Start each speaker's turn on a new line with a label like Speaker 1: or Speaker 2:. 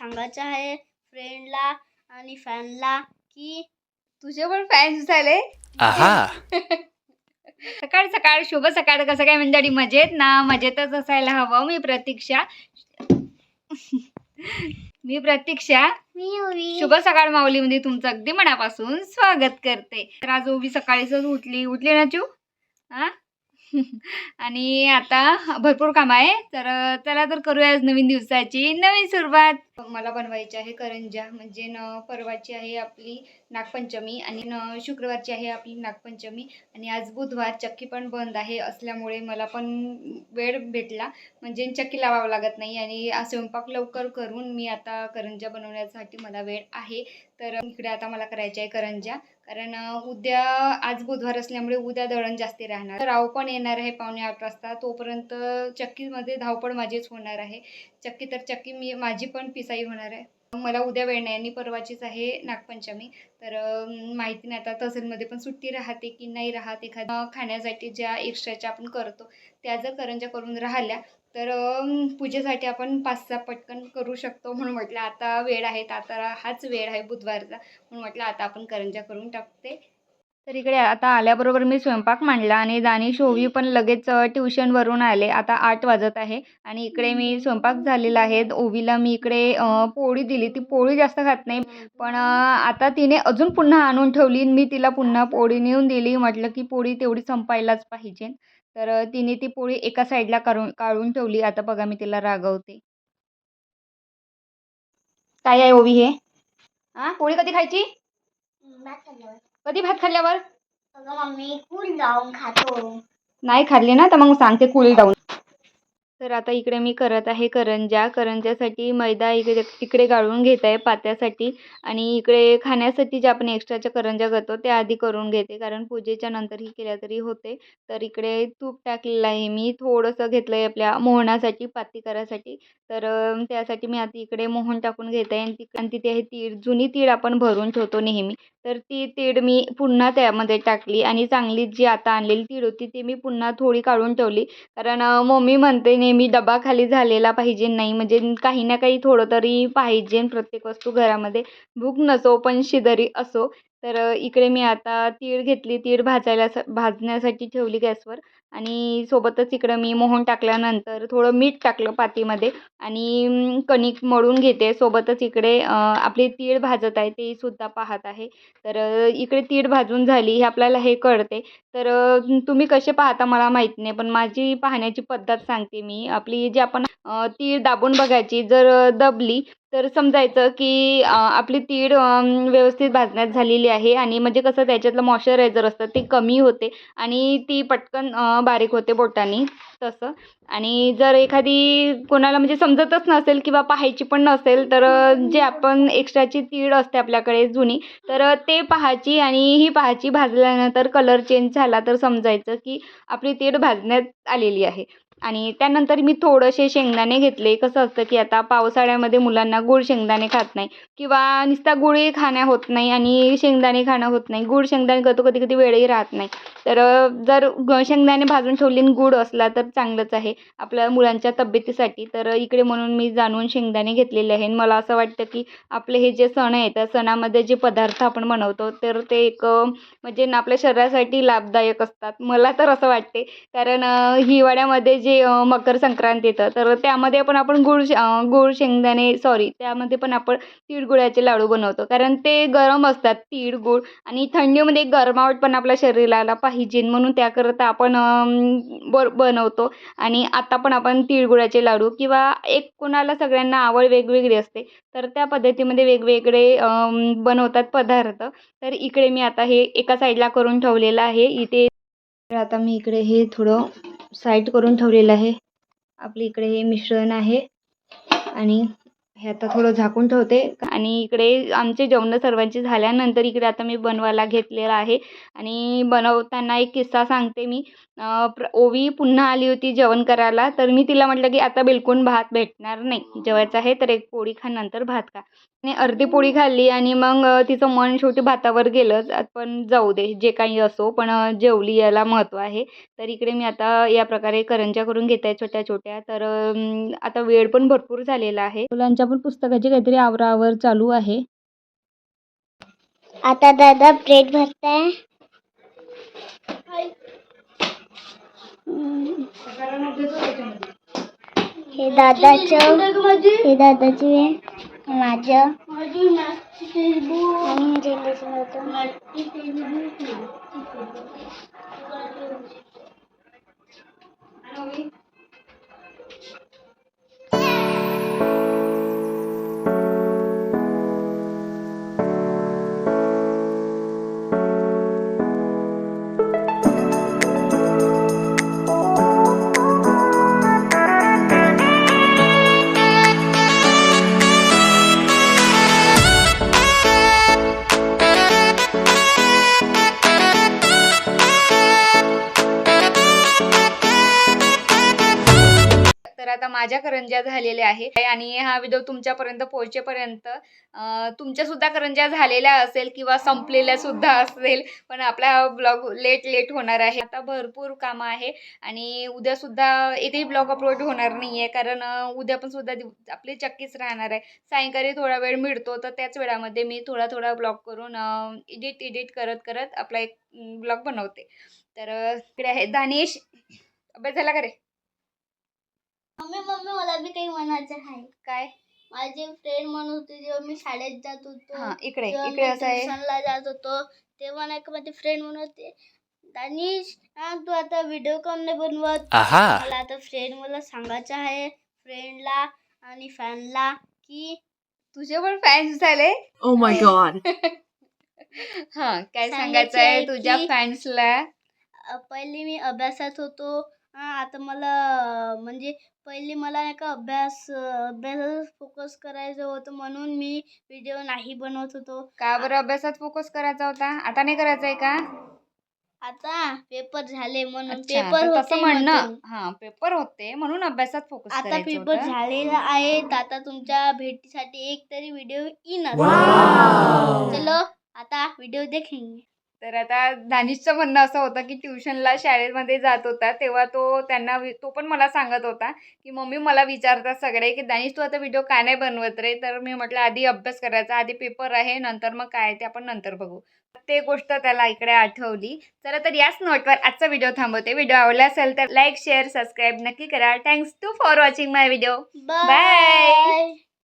Speaker 1: सांगायचं आहे फ्रेंडला आणि फॅनला की
Speaker 2: तुझे पण फॅन्स झाले.
Speaker 3: आहा.
Speaker 2: सकाळ सकाळ शुभ सकाळ कसं काय मंडळी मजेत ना? मजेतच असायला हवं मी प्रतीक्षा. मी प्रतीक्षा.
Speaker 1: मी उभी
Speaker 2: शुभ सकाळ माऊलीमध्ये तुमचं अगदी मनापासून स्वागत करते. तर आज ओबी सकाळीच उठली. उठली ना चू? हा? आणि आता भरपूर काम आहे. तर चला तर करूया आज नवीन दिवसाची नवीन सुरुवात. मला बनवायची आहे करंजा म्हणजे न परवाची आहे आपली नागपंचमी आणि न शुक्रवारची आहे आपली नागपंचमी. आणि आज बुधवार चक्की पण बंद आहे असल्यामुळे मला पण वेळ भेटला. म्हणजे चक्की लावावं लागत नाही आणि स्वयंपाक लवकर करून मी आता करंजा बनवण्यासाठी मला वेळ आहे. तर इकडे आता मला करायची आहे करंजा. कारण उद्या आज बुधवार असल्यामुळे उद्या दळण जास्ती राहणार. राव पण येणार आहे पावणे आठ वाजता. तोपर्यंत चक्कीमध्ये धावपळ माझीच होणार आहे. चक्की तर चक्की मी माझी पण पिसाई होणार आहे. मला उद्या वेळ नाही आणि परवाचीच आहे नागपंचमी. तर माहिती नाही आता तहसीलमध्ये पण सुट्टी राहते की नाही राहत. एखाद्या खाण्यासाठी ज्या एक्स्ट्राच्या आपण करतो त्या जर करंजा करून राहिल्या तर पूजेसाठी आपण पाच सहा पटकन करू शकतो म्हणून म्हटलं आता वेळ आहे तर आता हाच वेळ आहे बुधवारचा म्हणून म्हटलं आता आपण करंजा करून टाकते. तर इकडे आता आल्याबरोबर मी स्वयंपाक मांडला आणि दानिश ओवी पण लगेच ट्युशनवरून आले. आता आठ वाजत आहे आणि इकडे मी स्वयंपाक झालेला आहे. ओवीला मी इकडे पोळी दिली. ती पोळी जास्त खात नाही पण आता तिने अजून पुन्हा आणून ठेवली मी तिला पुन्हा पोळी नेऊन दिली. म्हटलं की पोळी तेवढी संपायलाच पाहिजे. तर तिने ती पोळी एका साईडला काढून काढून ठेवली. आता बघा मी तिला रागवते. काय आहे ओवी हे? हां पोळी कधी खायची? कधी भात खाल्ल्यावर?
Speaker 1: अगं मम्मी कूल जाऊन खातो.
Speaker 2: नाही खाल्ली ना तर मग सांगते कूल डाऊन तर आता इकडे मी करत आहे करंजा. करंजासाठी मैदा इकडे इकडे गाळून घेत आहे पात्यासाठी. आणि इकडे खाण्यासाठी जे आपण एक्स्ट्राच्या करंजा करतो त्या आधी करून घेते. कारण पूजेच्या नंतरही केल्या तरी होते. तर इकडे तूप टाकलेलं आहे मी. थोडंसं घेतलं आहे आपल्या मोहनासाठी पाती करायसाठी तर त्यासाठी मी आता इकडे मोहन टाकून घेत. आहे आणि तिक आणि तिथे आहे तीळ जुनी तीळ आपण भरून ठेवतो नेहमी. तर ती तीळ मी पुन्हा त्यामध्ये टाकली. आणि चांगली जी आता आणलेली तीळ होती ती मी पुन्हा थोडी काढून ठेवली. कारण मम्मी म्हणते नेहमी डबा खाली झालेला पाहिजे. नाही म्हणजे काही ना काही थोडं तरी पाहिजे प्रत्येक वस्तू घरामध्ये. भूक नसो पण शिदरी असो. तर इकडे मी आता तीळ घेतली तीळ भाजायला भाजण्यासाठी ठेवली गॅसवर आणि सोबतच इकडं मी मोहन टाकल्यानंतर थोडं मीठ टाकलं पातीमध्ये आणि कणिक मळून घेते. सोबतच इकडे आपली तीळ भाजत आहे ते सुद्धा पाहत आहे. तर इकडे तीळ भाजून झाली हे आपल्याला हे कळते. तर तुम्ही कसे पाहता मला माहीत नाही पण माझी पाहण्याची पद्धत सांगते मी. आपली जी आपण तीळ दाबून बघायची जर दबली तर समजायचं की आपली तीळ व्यवस्थित भाजण्यात झालेली आहे आणि म्हणजे कसं त्याच्यातलं मॉइश्चरायझर असतं ते कमी होते आणि ती पटकन बारीक होते बोटांनी तसं. आणि जर एखादी कोणाला म्हणजे समजतच नसेल किंवा पाहायची पण नसेल तर जे आपण एक्स्ट्राची तीळ असते आपल्याकडे जुनी तर ते पाहायची आणि ही पाहायची भाजल्यानंतर कलर चेंज झाला तर समजायचं की आपली तीळ भाजण्यात आलेली आहे. आणि त्यानंतर मी थोडेसे शेंगदाणे घेतले. कसं असतं की आता पावसाळ्यामध्ये मुलांना गूळ शेंगदाणे खात नाही किंवा नुसता गुळही खाण्या होत नाही आणि शेंगदाणे खाणं होत नाही. गुळ शेंगदाणे करतो कधी कधी वेळही राहत नाही. तर जर ग शेंगदाणे भाजून ठेवले आणि गूळ असला तर चांगलंच आहे आपल्या मुलांच्या तब्येतीसाठी. तर इकडे म्हणून मी जाणून शेंगदाणे घेतलेले आहे आणि मला असं वाटतं की आपले हे जे सण आहेत त्या सणामध्ये जे पदार्थ आपण बनवतो तर ते एक म्हणजे आपल्या शरीरासाठी लाभदायक असतात. मला तर असं वाटते. कारण हिवाळ्यामध्ये जे जे मकर संक्रांत येतं तर त्यामध्ये पण आपण गुळ गुळ शेंगदाणे सॉरी त्यामध्ये पण आपण तिळगुळाचे लाडू बनवतो. कारण ते गरम असतात तीळ गुळ आणि थंडीमध्ये गरमावट पण आपल्या शरीराला पाहिजे म्हणून त्याकरता आपण ब बनवतो. आणि आता पण आपण तिळगुळाचे लाडू किंवा एक कोणाला सगळ्यांना आवड वेगवेगळी असते तर त्या पद्धतीमध्ये वेगवेगळे बनवतात पदार्थ. तर इकडे मी आता हे एका साईडला करून ठेवलेलं आहे. इथे आता मी इकडे हे थोडं साईड करून ठेवलेलं आहे. आपल्या इकडे हे मिश्रण आहे आणि हे आता थोडं झाकून ठेवते. आणि इकडे आमचे जेवणं सर्वांची झाल्यानंतर इकडे आता मी बनवायला घेतलेलं आहे. आणि बनवताना एक किस्सा सांगते मी. प्र ओवी पुन्हा आली होती जेवण करायला तर मी तिला म्हटलं की आता बिलकुल भात भेटणार नाही. जेवायचं आहे तर एक पोळी खा नंतर भात खा. आणि अर्धी पोळी खाल्ली आणि मग तिचं मन शेवटी भातावर गेलंच. पण जाऊ दे जे काही असो पण जेवली याला महत्त्व आहे. तर इकडे मी आता या प्रकारे करंजा करून घेत आहे छोट्या छोट्या. तर आता वेळ पण भरपूर झालेला आहे. मुलांच्या पण पुस्तकाची काहीतरी आवरावर चालू आहे.
Speaker 1: आता दादा प्लेट भरताय. हे दादाच हे दादाची आहे. हे माझं.
Speaker 2: माझ्या करंज्या झालेल्या आहे आणि हा व्हिडिओ तुमच्यापर्यंत पोहोचेपर्यंत तुमच्या सुद्धा करंज्या झालेल्या असेल किंवा संपलेल्या सुद्धा असेल पण आपला ब्लॉग लेट लेट होणार आहे. आता भरपूर कामं आहे आणि उद्या सुद्धा एकही ब्लॉग अपलोड होणार नाही आहे कारण उद्या पण सुद्धा आपली चक्कीच राहणार आहे. सायंकाळी थोडा वेळ मिळतो तर त्याच वेळामध्ये मी थोडा थोडा ब्लॉग करून एडिट एडिट करत करत आपला एक ब्लॉग बनवते. तर इकडे आहे दानिश. अभ्यास झाला का रे?
Speaker 1: मम्मी मम्मी मला बी काही म्हणायचं आहे.
Speaker 2: काय?
Speaker 1: माझे फ्रेंड म्हणत होते जेव्हा मी शाळेत जात होतो
Speaker 2: हा इकडे
Speaker 1: जेव्हा
Speaker 2: इकडे
Speaker 1: मी
Speaker 2: असं आहे.
Speaker 1: ट्युशनला जात होतो तेव्हा नाही का माझे फ्रेंड म्हणत होते दानिश हा तू आता व्हिडिओ काऊन नाही बनवत? मला आता फ्रेंड मला सांगायचं आहे फ्रेंडला आणि फॅनला की
Speaker 2: तुझे पण फॅन्स झाले?
Speaker 3: Oh my god.
Speaker 2: हा काय
Speaker 1: सांगायचं
Speaker 2: सांगायचं आहे
Speaker 1: आहे
Speaker 2: तुझ्या
Speaker 1: की-
Speaker 2: फॅन्सला
Speaker 1: अ, पहिले मी अभ्यासात होतो आता मला म्हणजे पहिले मला नाही का अभ्यास अभ्यासात फोकस करायचं होतं म्हणून मी व्हिडिओ नाही बनवत होतो.
Speaker 2: का बरं अभ्यासात फोकस करायचा होता? आता नाही करायचा आहे का?
Speaker 1: आता पेपर झाले म्हणून
Speaker 2: अच्छा,
Speaker 1: पेपर
Speaker 2: तर तसं
Speaker 1: होते
Speaker 2: म्हणणं
Speaker 1: म्हणून.
Speaker 2: हा पेपर होते म्हणून अभ्यासात फोकस
Speaker 1: आता पेपर झालेला आहे तर आता तुमच्या भेटीसाठी एक तरी व्हिडिओ
Speaker 3: Wow.
Speaker 1: चलो आता व्हिडिओ देखेंगे.
Speaker 2: तर आता दानिशचं म्हणणं असं होतं की ट्युशनला शाळेमध्ये जात होता तेव्हा तो त्यांना तो पण मला सांगत होता की मम्मी मला विचारतात सगळे की दानिश तू आता व्हिडिओ का नाही बनवत रे? तर मी म्हटलं आधी अभ्यास करायचा आधी पेपर आहे नंतर मग काय ते आपण नंतर बघू. ते गोष्ट त्याला इकडे आठवली. चला तर याच नोटवर आजचा व्हिडिओ थांबवते. व्हिडिओ आवडला असेल तर लाईक शेअर सबस्क्राईब नक्की करा. Thanks to for watching my video
Speaker 1: bye